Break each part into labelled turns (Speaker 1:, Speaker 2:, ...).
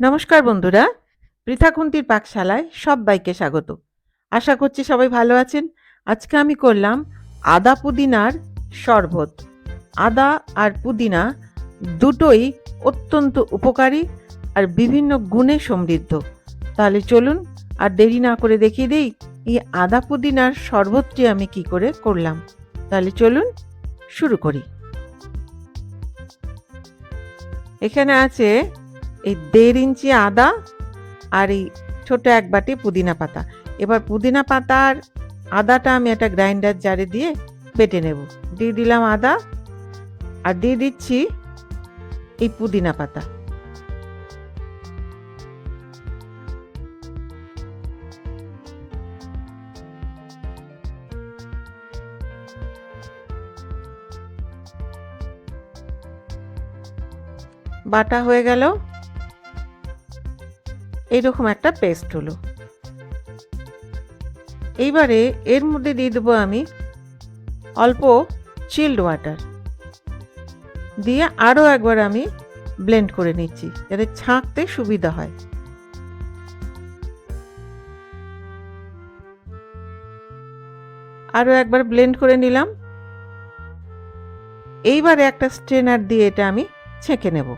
Speaker 1: নমস্কার বন্ধুরা পৃথাকুন্তির পাকশালায় সবাইকে স্বাগত। আশা করছি সবাই ভালো আছেন। আজকে আমি করলাম আদা পুদিনার শরবত। আদা আর পুদিনা দুটোই অত্যন্ত উপকারী আর বিভিন্ন গুণে সমৃদ্ধ। তাহলে চলুন আর দেরি না করে দেখিয়ে দিই এই আদা পুদিনার শরবতটি আমি কি করে করলাম। তাহলে চলুন শুরু করি। এখানে আছে এই দেড় ইঞ্চি আদা আর এই ছোট এক বাটি পুদিনা পাতা। এবার পুদিনা পাতার আদাটা আমি একটা গ্রাইন্ডার জারে দিয়ে বেটে নেব। দিয়ে দিলাম আদা আর দিয়ে দিচ্ছি এই পুদিনা পাতা। বাটা হয়ে গেল। এইরকম একটা পেস্ট হলো। এইবারে এর মধ্যে দিয়ে দেবো আমি অল্প চিল্ড ওয়াটার দিয়ে আরও একবার আমি ব্লেন্ড করে নিচ্ছি, যাতে ছাঁকতে সুবিধা হয়। আরও একবার ব্লেন্ড করে নিলাম। এইবারে একটা স্ট্রেনার দিয়ে এটা আমি ছেঁকে নেব।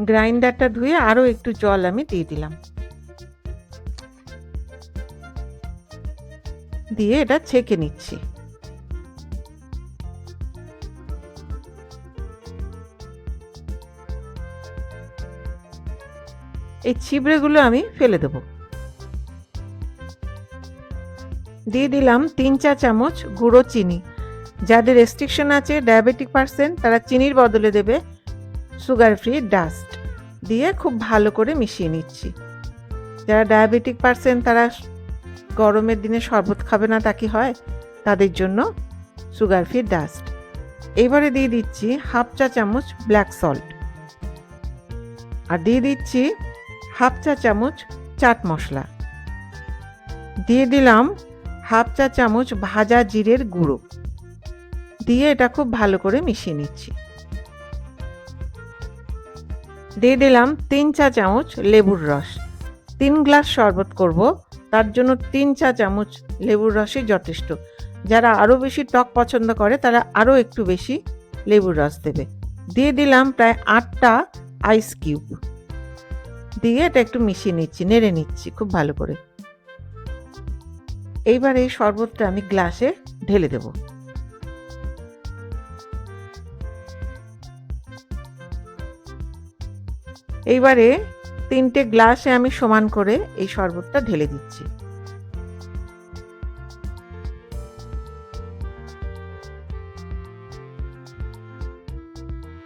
Speaker 1: গ্রাইন্ডারটা ধুয়ে আরও একটু জল আমি দিয়ে দিলাম। দিয়ে এটা ছেঁকে নিচ্ছি। এই ছিবড়েগুলো আমি ফেলে দেব। দিয়ে দিলাম তিন চা চামচ গুঁড়ো চিনি। যাদের রেস্ট্রিকশন আছে ডায়াবেটিক পার্সেন তারা চিনির বদলে দেবে। সুগার ফ্রি ডাস্ট দিয়ে খুব ভালো করে মিশিয়ে নিচ্ছি। যারা ডায়াবেটিক পারসেন তারা গরমের দিনে শরবত খাবে না, তা কি হয়? তাদের জন্য সুগার ফ্রি ডাস্ট এবারে দিয়ে দিচ্ছি হাফ চা চামচ ব্ল্যাক সল্ট আর দিয়ে দিচ্ছি হাফ চা চামচ চাট মশলা। দিয়ে দিলাম হাফ চা চামচ ভাজা জিরের গুঁড়ো। দিয়ে এটা খুব ভালো করে মিশিয়ে নিচ্ছি। দিয়ে দিলাম তিন চা চামচ লেবুর রস। তিন গ্লাস শরবত করব, তার জন্য তিন চা চামচ লেবুর রসই যথেষ্ট। যারা আরও বেশি টক পছন্দ করে, তারা আরও একটু বেশি লেবুর রস দেবে। দিয়ে দিলাম প্রায় আটটা আইস কিউব দিয়ে এটা একটু মিশিয়ে নিচ্ছি, নেড়ে নিচ্ছি খুব ভালো করে। এইবার এই শরবতটা আমি গ্লাসে ঢেলে দেবো। এইবারে তিনটে গ্লাসে আমি সমান করে এই শরবতটা ঢেলে দিচ্ছি।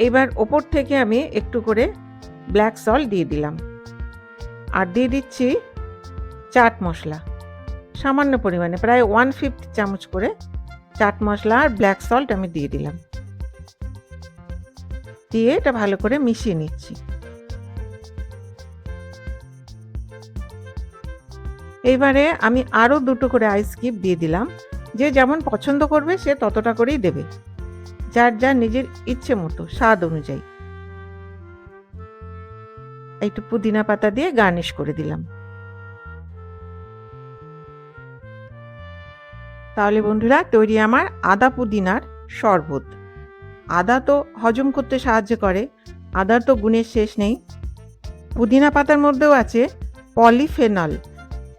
Speaker 1: এবার ওপর থেকে আমি একটু করে ব্ল্যাক সল্ট দিয়ে দিলাম। আর দিয়ে দিচ্ছি চাট মশলা। সামান্য পরিমাণে, প্রায় ওয়ান ফিফথ চামচ করে চাট মশলা আর ব্ল্যাক সল্ট আমি দিয়ে দিলাম। দিয়ে এটা ভালো করে মিশিয়ে নিচ্ছি। এইবারে আমি আরও দুটো করে আইস কিপ দিয়ে দিলাম। যে যেমন পছন্দ করবে, সে ততটা করেই দেবে। যার যার নিজের ইচ্ছে মতো, স্বাদ অনুযায়ী। একটু পুদিনা পাতা দিয়ে গার্নিশ করে দিলাম। তাহলে বন্ধুরা, তৈরি আমার আদা পুদিনার শরবত। আদা তো হজম করতে সাহায্য করে, আদার তো গুণের শেষ নেই। পুদিনা পাতার মধ্যেও আছে পলিফেনল।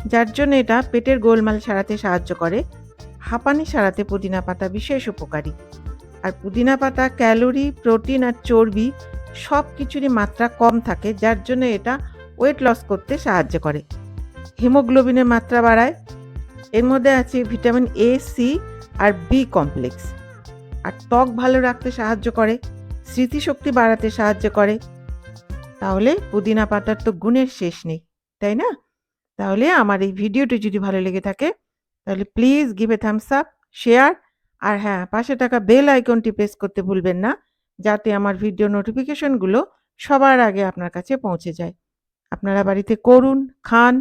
Speaker 1: যার জন্য এটা পেটের গোলমাল সারাতে সাহায্য করে, হাঁপানি সারাতে পুদিনা পাতা বিশেষ উপকারী। আর পুদিনা পাতা, ক্যালোরি, প্রোটিন আর চর্বি সব কিছুরই মাত্রা কম থাকে, যার জন্য এটা ওয়েট লস করতে সাহায্য করে। হিমোগ্লোবিনের মাত্রা বাড়ায়। এর মধ্যে আছে ভিটামিন এ সি আর বি কমপ্লেক্স আর ত্বক ভালো রাখতে সাহায্য করে, স্মৃতিশক্তি বাড়াতে সাহায্য করে। তাহলে পুদিনা পাতার তো গুণের শেষ নেই, তাই না? তাহলে আমার এই ভিডিওটি যদি ভালো লেগে থাকে, তাহলে please give a thumbs up share আর হ্যাঁ পাশে টাকা বেল আইকনটি প্রেস করতে ভুলবেন না, যাতে আমার ভিডিও নোটিফিকেশনগুলো সবার আগে আপনার কাছে পৌঁছে যায়। আপনারা বাড়িতে করুন, খান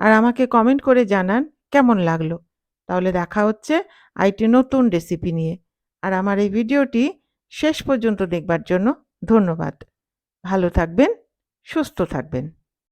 Speaker 1: আর আমাকে কমেন্ট করে জানান কেমন লাগল। তাহলে দেখা হচ্ছে আইটি নতুন রেসিপি নিয়ে। আর আমার এই ভিডিওটি শেষ পর্যন্ত দেখবার জন্য ধন্যবাদ। ভালো থাকবেন, সুস্থ থাকবেন।